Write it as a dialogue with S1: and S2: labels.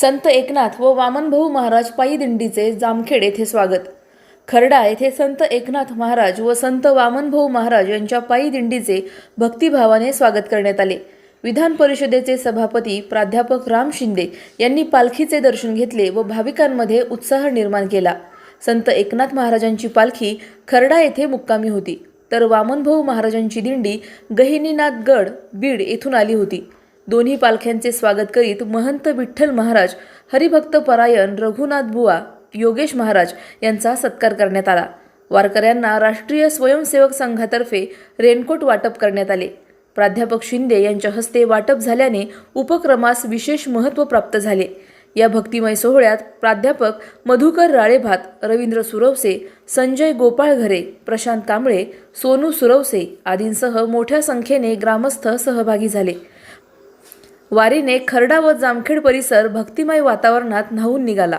S1: संत एकनाथ व वामनभाऊ महाराज पायी दिंडीचे जामखेड येथे स्वागत. खर्डा येथे संत एकनाथ महाराज व संत वामनभाऊ महाराज यांच्या पायी दिंडीचे भक्तिभावाने स्वागत करण्यात आले. विधान परिषदेचे सभापती प्राध्यापक राम शिंदे यांनी पालखीचे दर्शन घेतले व भाविकांमध्ये उत्साह निर्माण केला. संत एकनाथ महाराजांची पालखी खर्डा येथे मुक्कामी होती. तर वामनभाऊ महाराजांची दिंडी गहिनीनाथ गड बीड येथून आली होती. दोन्ही पालख्यांचे स्वागत करीत महंत विठ्ठल महाराज हरिभक्त परायण रघुनाथ बुवा योगेश महाराज यांचा सत्कार करण्यात आला. वारकऱ्यांना राष्ट्रीय स्वयंसेवक संघातर्फे रेनकोट वाटप करण्यात आले. प्राध्यापक शिंदे यांच्या हस्ते वाटप झाल्याने उपक्रमास विशेष महत्त्व प्राप्त झाले. या भक्तिमय सोहळ्यात प्राध्यापक मधुकर राळेभात रवींद्र सुरवसे संजय गोपाळ घरे प्रशांत कांबळे सोनू सुरवसे आदींसह मोठ्या संख्येने ग्रामस्थ सहभागी झाले. वारीने खर्डा व जामखेड परिसर भक्तिमय वातावरणात न्हावून निघाला.